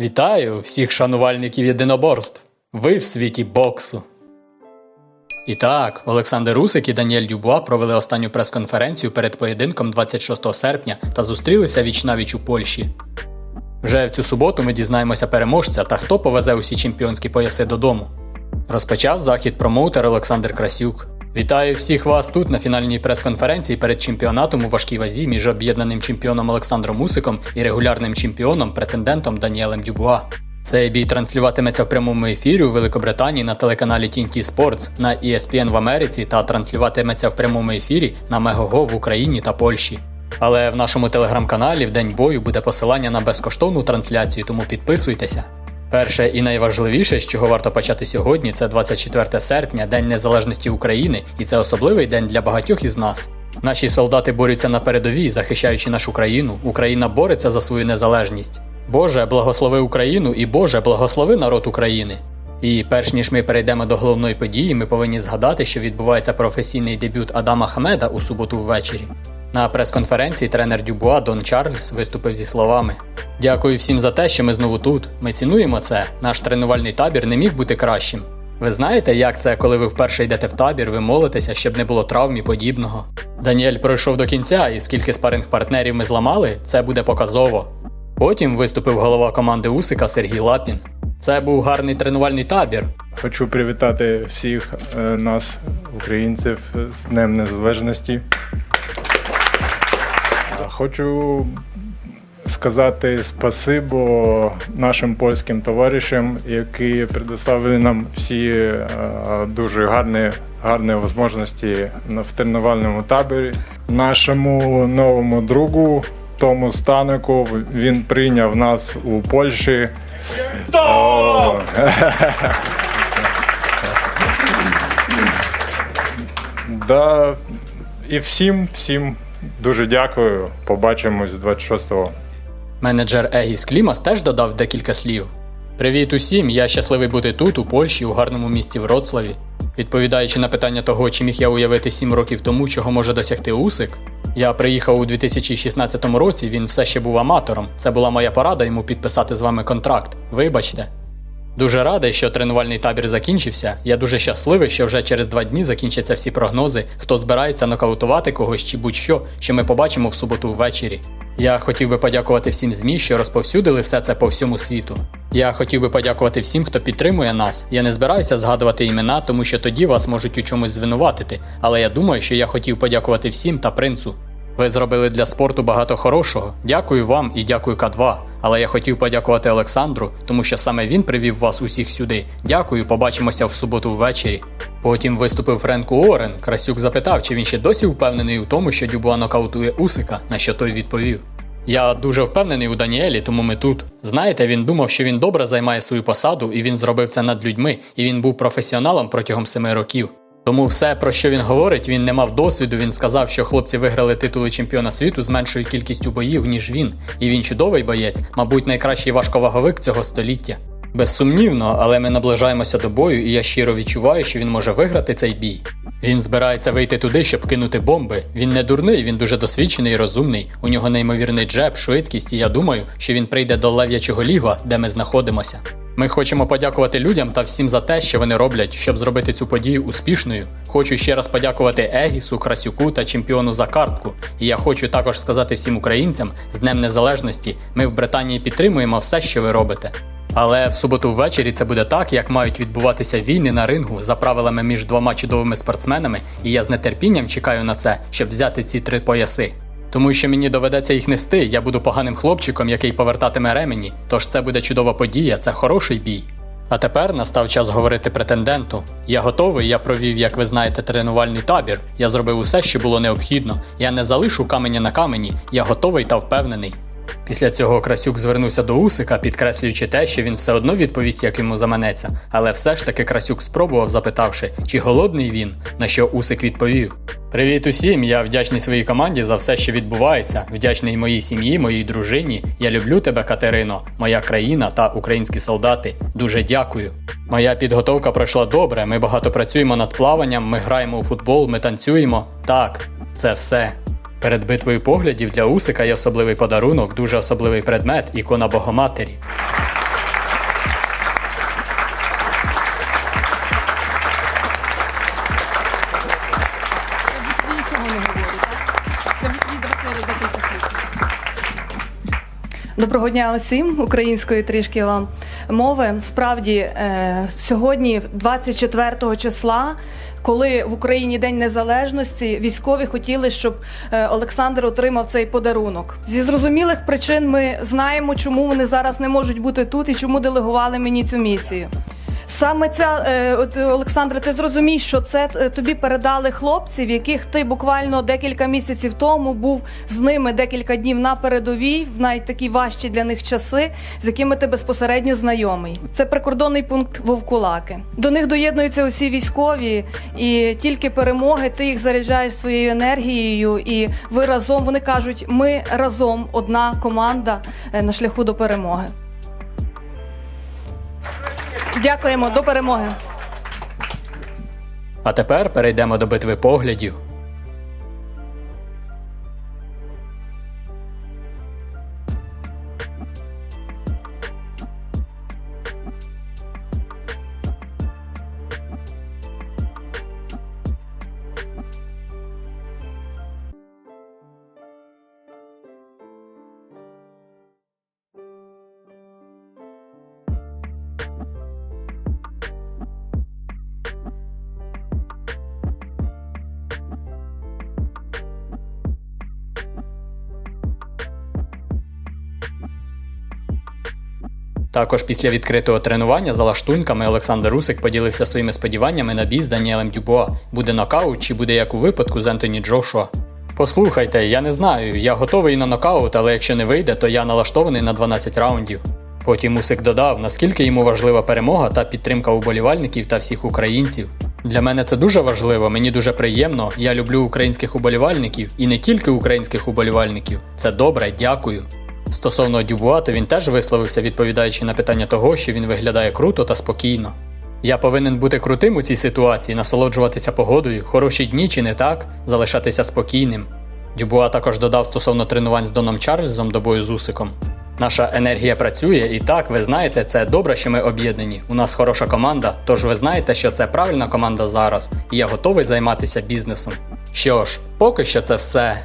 Вітаю всіх шанувальників єдиноборств. Ви в світі боксу. І так, Олександр Усик і Даніель Дюбуа провели останню прес-конференцію перед поєдинком 26 серпня та зустрілися віч-навіч у Польщі. Вже в цю суботу ми дізнаємося переможця та хто повезе усі чемпіонські пояси додому. Розпочав захід промоутер Олександр Красюк. Вітаю всіх вас тут на фінальній прес-конференції перед чемпіонатом у важкій вазі між об'єднаним чемпіоном Олександром Усиком і регулярним чемпіоном претендентом Даніелем Дюбуа. Цей бій транслюватиметься в прямому ефірі у Великобританії на телеканалі TNT Sports, на ESPN в Америці та транслюватиметься в прямому ефірі на Мегого в Україні та Польщі. Але в нашому телеграм-каналі в день бою буде посилання на безкоштовну трансляцію, тому підписуйтеся. Перше і найважливіше, з чого варто почати сьогодні, це 24 серпня, День Незалежності України, і це особливий день для багатьох із нас. Наші солдати борються на передовій, захищаючи нашу країну. Україна бореться за свою незалежність. Боже, благослови Україну і Боже, благослови народ України. І перш ніж ми перейдемо до головної події, ми повинні згадати, що відбувається професійний дебют Адама Хамеда у суботу ввечері. На прес-конференції тренер Дюбуа Дон Чарльз виступив зі словами: Дякую всім за те, що ми знову тут. Ми цінуємо це. Наш тренувальний табір не міг бути кращим. Ви знаєте, як це, коли ви вперше йдете в табір, ви молитеся, щоб не було травм і подібного. Даніель пройшов до кінця, і скільки спаринг партнерів ми зламали, це буде показово. Потім виступив голова команди Усика Сергій Лапін. Це був гарний тренувальний табір. Хочу привітати всіх е, нас, українців, з Днем Незалежності. Хочу сказати спасибо нашим польським товаришам, які предоставили нам всі е, дуже гарні, гарні можливості в тренувальному таборі. Нашому новому другу Тому Станику він прийняв нас у Польщі. Да, і всім, всім дуже дякую. Побачимось 26-го. Менеджер Егіс Клімас теж додав декілька слів. Привіт усім! Я щасливий бути тут, у Польщі, у гарному місті Вроцлаві. Відповідаючи на питання того, чи міг я уявити 7 років тому, чого може досягти Усик, я приїхав у 2016 році, він все ще був аматором. Це була моя порада йому підписати з вами контракт. Вибачте. Дуже радий, що тренувальний табір закінчився. Я дуже щасливий, що вже через два дні закінчаться всі прогнози, хто збирається нокаутувати когось чи будь-що, що ми побачимо в суботу ввечері. Я хотів би подякувати всім ЗМІ, що розповсюдили все це по всьому світу. Я хотів би подякувати всім, хто підтримує нас. Я не збираюся згадувати імена, тому що тоді вас можуть у чомусь звинуватити. Але я думаю, що я хотів подякувати всім та принцу. Ви зробили для спорту багато хорошого. Дякую вам і дякую К2. Але я хотів подякувати Олександру, тому що саме він привів вас усіх сюди. Дякую, побачимося в суботу ввечері. Потім виступив Френк Уоррен. Красюк запитав, чи він ще досі впевнений у тому, що Дюбуа нокаутує Усика, на що той відповів. Я дуже впевнений у Даніелі, тому ми тут. Знаєте, він думав, що він добре займає свою посаду, і він зробив це над людьми, і він був професіоналом протягом семи років. Тому все, про що він говорить, він не мав досвіду. Він сказав, що хлопці виграли титули чемпіона світу з меншою кількістю боїв, ніж він. І він чудовий боєць, мабуть, найкращий важковаговик цього століття. Безсумнівно, але ми наближаємося до бою, і я щиро відчуваю, що він може виграти цей бій. Він збирається вийти туди, щоб кинути бомби. Він не дурний, він дуже досвідчений і розумний. У нього неймовірний джеб, швидкість, і я думаю, що він прийде до лев'ячого лігва, де ми знаходимося. Ми хочемо подякувати людям та всім за те, що вони роблять, щоб зробити цю подію успішною. Хочу ще раз подякувати Егісу, Красюку та чемпіону за картку. І я хочу також сказати всім українцям з Днем Незалежності. Ми в Британії підтримуємо все, що ви робите. Але в суботу ввечері це буде так, як мають відбуватися війни на рингу за правилами між двома чудовими спортсменами, і я з нетерпінням чекаю на це, щоб взяти ці три пояси. Тому що мені доведеться їх нести, я буду поганим хлопчиком, який повертатиме ремені, тож це буде чудова подія, це хороший бій. А тепер настав час говорити претенденту. Я готовий, я провів, як ви знаєте, тренувальний табір. Я зробив усе, що було необхідно. Я не залишу каменя на камені, я готовий та впевнений. Після цього Красюк звернувся до Усика, підкреслюючи те, що він все одно відповість, як йому заманеться. Але все ж таки Красюк спробував, запитавши, чи голодний він, на що Усик відповів: Привіт усім! Я вдячний своїй команді за все, що відбувається. Вдячний моїй сім'ї, моїй дружині. Я люблю тебе, Катерино, моя країна та українські солдати. Дуже дякую. Моя підготовка пройшла добре. Ми багато працюємо над плаванням, ми граємо у футбол, ми танцюємо. Так, це все. Перед битвою поглядів для Усика є особливий подарунок, дуже особливий предмет ікона Богоматері. Доброго дня усім української трішки вам мови. Справді, е, сьогодні, 24 числа, коли в Україні День Незалежності, військові хотіли, щоб е, Олександр отримав цей подарунок. Зі зрозумілих причин ми знаємо, чому вони зараз не можуть бути тут і чому делегували мені цю місію. Саме ця е, от Олександре, ти зрозумій, що це е, тобі передали хлопці, в яких ти буквально декілька місяців тому був з ними декілька днів на передовій, в навіть такі важчі для них часи, з якими ти безпосередньо знайомий. Це прикордонний пункт Вовкулаки. До них доєднуються усі військові, і тільки перемоги ти їх заряджаєш своєю енергією, і ви разом вони кажуть, ми разом одна команда е, на шляху до перемоги. Дякуємо до перемоги. А тепер перейдемо до битви поглядів. Також після відкритого тренування за лаштунками Олександр Русик поділився своїми сподіваннями на бій з Даніелем Дюбуа. Буде нокаут чи буде як у випадку з Ентоні Джошуа. Послухайте, я не знаю, я готовий на нокаут, але якщо не вийде, то я налаштований на 12 раундів. Потім Усик додав, наскільки йому важлива перемога та підтримка уболівальників та всіх українців. Для мене це дуже важливо, мені дуже приємно. Я люблю українських уболівальників і не тільки українських уболівальників. Це добре, дякую. Стосовно Дюбуа, то він теж висловився, відповідаючи на питання того, що він виглядає круто та спокійно. Я повинен бути крутим у цій ситуації, насолоджуватися погодою, хороші дні чи не так, залишатися спокійним. Дюбуа також додав стосовно тренувань з Доном Чарльзом до бою з Усиком. Наша енергія працює, і так, ви знаєте, це добре, що ми об'єднані. У нас хороша команда, тож ви знаєте, що це правильна команда зараз, і я готовий займатися бізнесом. Що ж, поки що це все.